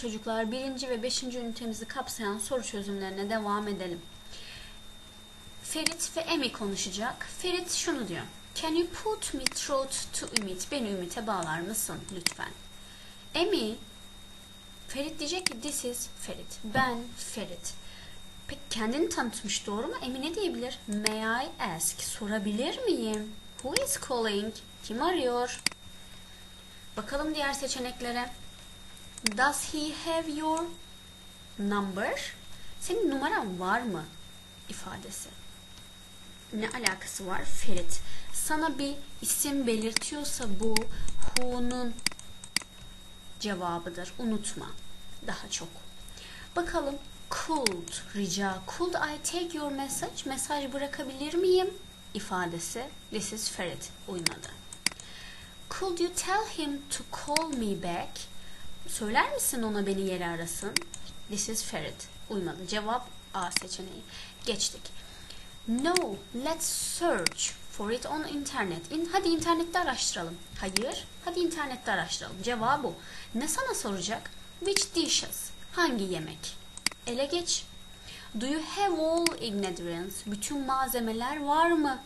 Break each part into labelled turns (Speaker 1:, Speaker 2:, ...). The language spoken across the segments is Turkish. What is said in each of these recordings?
Speaker 1: çocuklar birinci ve beşinci ünitemizi kapsayan soru çözümlerine devam edelim. Ferit ve Emi konuşacak. Ferit şunu diyor. Can you put me through to Ümit? Beni Ümit'e bağlar mısın lütfen? Emi, Ferit diyecek ki this is Ferit. Ben Ferit. Peki kendini tanıtmış doğru mu? Emi ne diyebilir? May I ask? Sorabilir miyim? Who is calling? Kim arıyor? Bakalım diğer seçeneklere. Does he have your number? Senin numaran var mı? ifadesi. Ne alakası var? Ferit. Sana bir isim belirtiyorsa bu who'nun cevabıdır. Unutma. Daha çok. Bakalım could rica. Could I take your message? Mesaj bırakabilir miyim? ifadesi. This is Ferit. Uymadı. Could you tell him to call me back? Söyler misin ona beni yere arasın? This is Ferit. Uymadı. Cevap A seçeneği. Geçtik. No, let's search for it on internet. In, hadi internette araştıralım. Hayır, hadi internette araştıralım. Cevabı bu. Ne sana soracak? Which dishes? Hangi yemek? Ele geç. Do you have all ingredients? Bütün malzemeler var mı?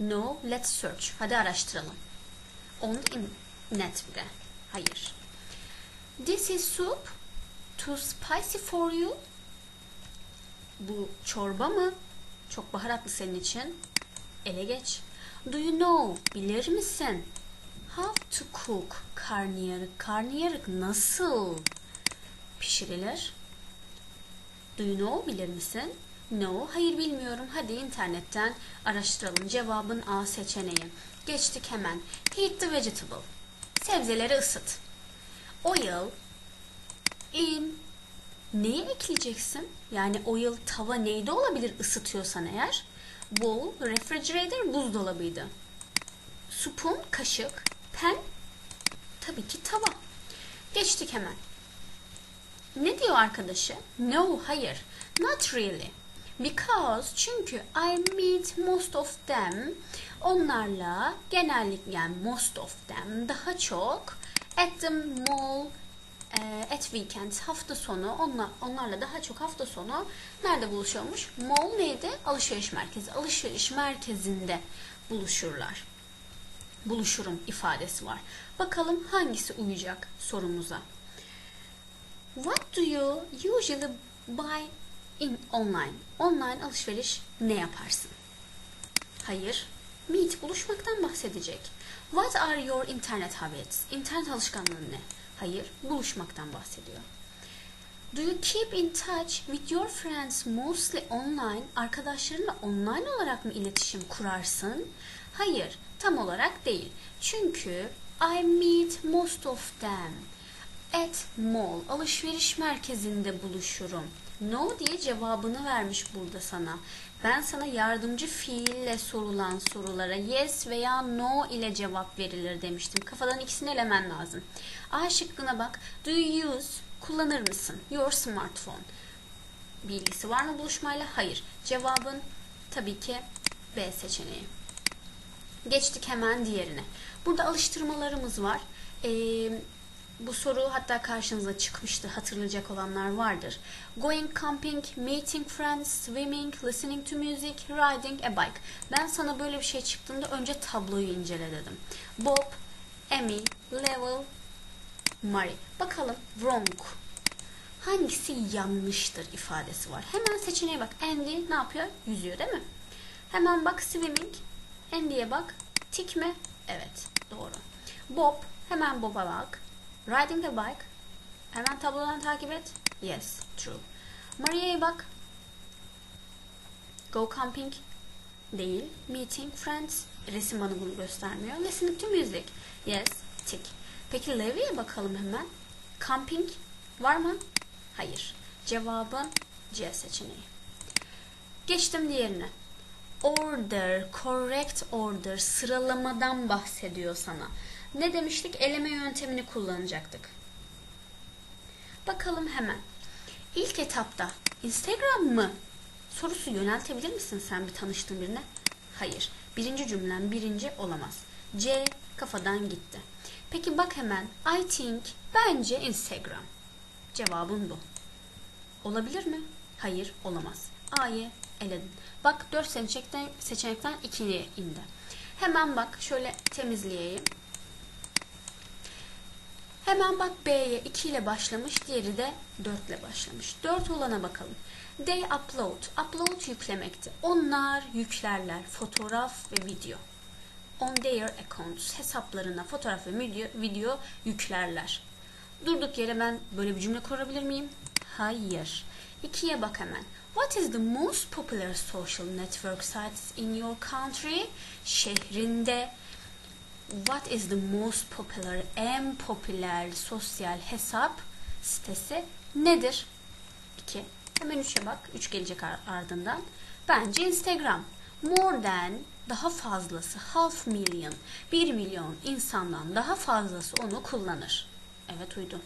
Speaker 1: No, let's search. Hadi araştıralım. On the net bir. Hayır. This is soup. Too spicy for you. Bu çorba mı? Çok baharatlı senin için. Ele geç. Do you know? Bilir misin? How to cook karnıyarık. Karnıyarık nasıl pişirilir? Do you know? Bilir misin? No. Hayır bilmiyorum. Hadi internetten araştıralım. Cevabın A seçeneği. Geçtik hemen. Heat the vegetable. Sebzeleri ısıt. Oil in neyi ekleyeceksin? Yani oil tava neyde olabilir ısıtıyorsan eğer? Bowl, refrigerator buzdolabıydı. Spoon, kaşık, pen, tabii ki tava. Geçtik hemen. Ne diyor arkadaşı? No, hayır. Not really. Because çünkü I meet most of them onlarla genellikle yani most of them daha çok at the mall e, at weekend hafta sonu onlar, onlarla daha çok hafta sonu nerede buluşuyormuş? Mall neydi? Alışveriş merkezi. Alışveriş merkezinde buluşurlar. Buluşurum ifadesi var. Bakalım hangisi uyacak sorumuza. What do you usually buy in online? Online alışveriş ne yaparsın? Hayır. Meet buluşmaktan bahsedecek. What are your internet habits? İnternet alışkanlığın ne? Hayır. Buluşmaktan bahsediyor. Do you keep in touch with your friends mostly online? Arkadaşlarınla online olarak mı iletişim kurarsın? Hayır. Tam olarak değil. Çünkü I meet most of them at mall alışveriş merkezinde buluşurum. No diye cevabını vermiş burada sana. Ben sana yardımcı fiille sorulan sorulara yes veya no ile cevap verilir demiştim. Kafadan ikisini elemen lazım. A şıkkına bak. Do you use kullanır mısın? Your smartphone. Bilgisi var mı buluşmayla? Hayır. Cevabın tabii ki B seçeneği. Geçtik hemen diğerine. Burada alıştırmalarımız var. Eee bu soru hatta karşınıza çıkmıştı. Hatırlayacak olanlar vardır. Going camping, meeting friends, swimming, listening to music, riding a bike. Ben sana böyle bir şey çıktığında önce tabloyu incele dedim. Bob, Amy, Level, Mary. Bakalım wrong. Hangisi yanlıştır ifadesi var. Hemen seçeneğe bak. Andy ne yapıyor? Yüzüyor değil mi? Hemen bak swimming. Andy'ye bak. Tik mi? Evet. Doğru. Bob. Hemen Bob'a bak. Riding a bike. Hemen tablodan takip et. Yes, true. Maria'ya bak. Go camping. Değil. Meeting friends. Resim bana bunu göstermiyor. Listening to music. Yes, tick. Peki Levi'ye bakalım hemen. Camping var mı? Hayır. Cevabın C seçeneği. Geçtim diğerine. Order, correct order, sıralamadan bahsediyor sana. Ne demiştik? Eleme yöntemini kullanacaktık. Bakalım hemen. İlk etapta Instagram mı? Sorusu yöneltebilir misin sen bir tanıştığın birine? Hayır. Birinci cümlem birinci olamaz. C kafadan gitti. Peki bak hemen. I think bence Instagram. Cevabın bu. Olabilir mi? Hayır, olamaz. A'yı eledin. Bak 4 seçenekten, seçenekten 2'ye indi. Hemen bak şöyle temizleyeyim. Hemen bak B'ye 2 ile başlamış, diğeri de 4 ile başlamış. 4 olana bakalım. They upload. Upload yüklemekti. Onlar yüklerler fotoğraf ve video. On their accounts. Hesaplarına fotoğraf ve video, video yüklerler. Durduk yere ben böyle bir cümle kurabilir miyim? Hayır. İkiye bak hemen. What is the most popular social network sites in your country? Şehrinde What is the most popular, en popüler sosyal hesap sitesi nedir? 2. Hemen 3'e bak. 3 gelecek ardından. Bence Instagram. More than daha fazlası half million 1 milyon insandan daha fazlası onu kullanır. Evet uydum.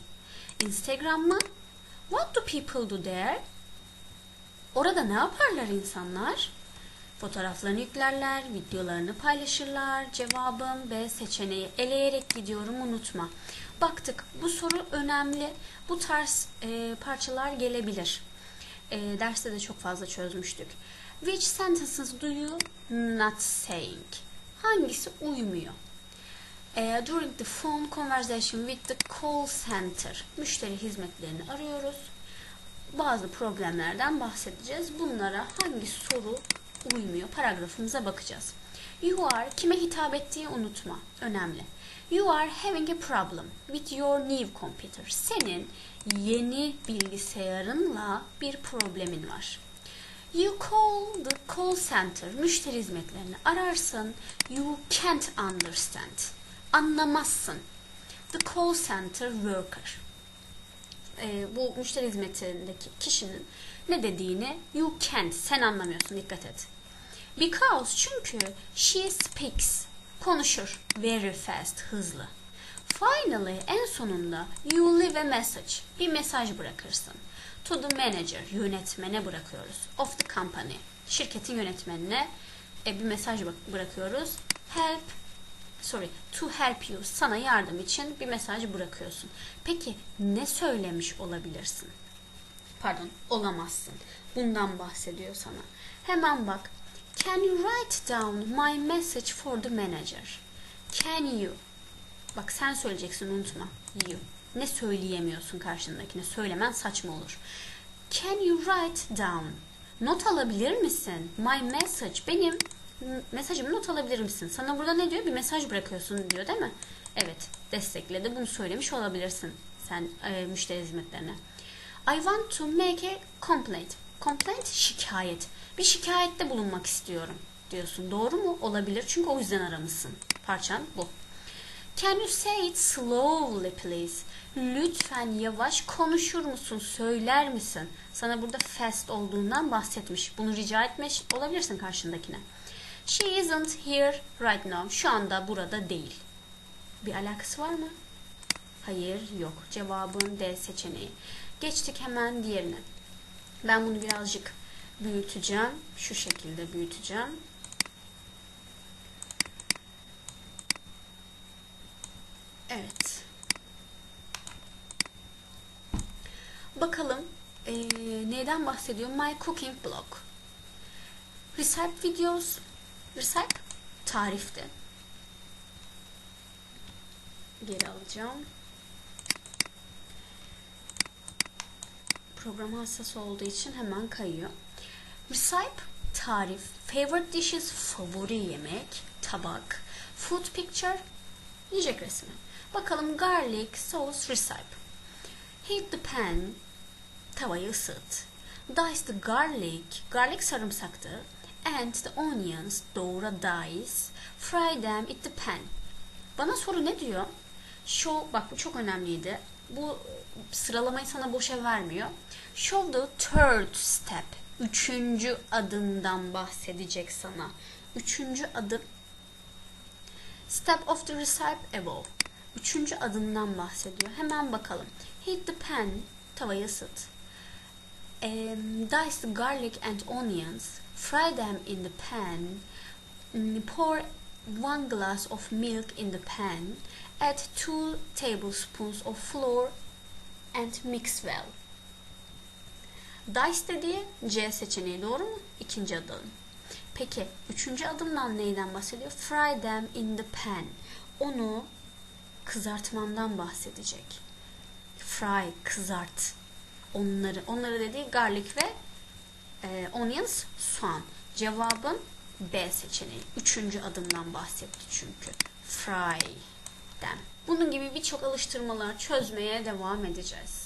Speaker 1: Instagram mı? What do people do there? Orada ne yaparlar insanlar? Fotoğraflarını yüklerler, videolarını paylaşırlar. Cevabım B seçeneği. Eleyerek gidiyorum unutma. Baktık bu soru önemli. Bu tarz e, parçalar gelebilir. E, derste de çok fazla çözmüştük. Which sentences do you not saying? Hangisi uymuyor? E, during the phone conversation with the call center. Müşteri hizmetlerini arıyoruz. Bazı problemlerden bahsedeceğiz. Bunlara hangi soru uymuyor? Paragrafımıza bakacağız. You are kime hitap ettiği unutma. Önemli. You are having a problem with your new computer. Senin yeni bilgisayarınla bir problemin var. You call the call center. Müşteri hizmetlerini ararsın. You can't understand. Anlamazsın. The call center worker. Ee, bu müşteri hizmetindeki kişinin ne dediğini you can't. Sen anlamıyorsun. Dikkat et. Because çünkü she speaks konuşur very fast hızlı. Finally en sonunda you leave a message bir mesaj bırakırsın. To the manager yönetmene bırakıyoruz. Of the company şirketin yönetmenine e, bir mesaj bırakıyoruz. Help sorry to help you sana yardım için bir mesaj bırakıyorsun. Peki ne söylemiş olabilirsin? Pardon olamazsın. Bundan bahsediyor sana. Hemen bak Can you write down my message for the manager? Can you? Bak sen söyleyeceksin unutma. You. Ne söyleyemiyorsun karşındakine? Söylemen saçma olur. Can you write down? Not alabilir misin? My message. Benim mesajımı not alabilir misin? Sana burada ne diyor? Bir mesaj bırakıyorsun diyor değil mi? Evet. Destekledi. Bunu söylemiş olabilirsin. Sen e, müşteri hizmetlerine. I want to make a complaint. Complaint şikayet. Bir şikayette bulunmak istiyorum diyorsun. Doğru mu? Olabilir. Çünkü o yüzden aramışsın. Parçan bu. Can you say it slowly please? Lütfen yavaş konuşur musun? Söyler misin? Sana burada fast olduğundan bahsetmiş. Bunu rica etmiş olabilirsin karşındakine. She isn't here right now. Şu anda burada değil. Bir alakası var mı? Hayır, yok. Cevabın D seçeneği. Geçtik hemen diğerine. Ben bunu birazcık büyüteceğim. Şu şekilde büyüteceğim. Evet. Bakalım e, neyden bahsediyor? My Cooking Blog. Recipe videos. Recipe tarifte. Geri alacağım. Program hassas olduğu için hemen kayıyor. Recipe tarif. Favorite dishes favori yemek. Tabak. Food picture yiyecek resmi. Bakalım garlic sauce recipe. Heat the pan. Tavayı ısıt. Dice the garlic. Garlic sarımsaktı. And the onions. Doğra dice. Fry them in the pan. Bana soru ne diyor? Show, bak bu çok önemliydi. Bu sıralamayı sana boşa vermiyor. Show third step. Üçüncü adımdan bahsedecek sana. Üçüncü adım Step of the recipe above. Üçüncü adımdan bahsediyor. Hemen bakalım. Heat the pan. Tavayı ısıt. Um, dice the garlic and onions. Fry them in the pan. Mm, pour one glass of milk in the pan. Add two tablespoons of flour and mix well. Dice dediği C seçeneği doğru mu? İkinci adım. Peki üçüncü adımdan neyden bahsediyor? Fry them in the pan. Onu kızartmandan bahsedecek. Fry, kızart. Onları, onları dediği garlic ve e, onions, soğan. Cevabın B seçeneği. Üçüncü adımdan bahsetti çünkü. Fry them. Bunun gibi birçok alıştırmalar çözmeye devam edeceğiz.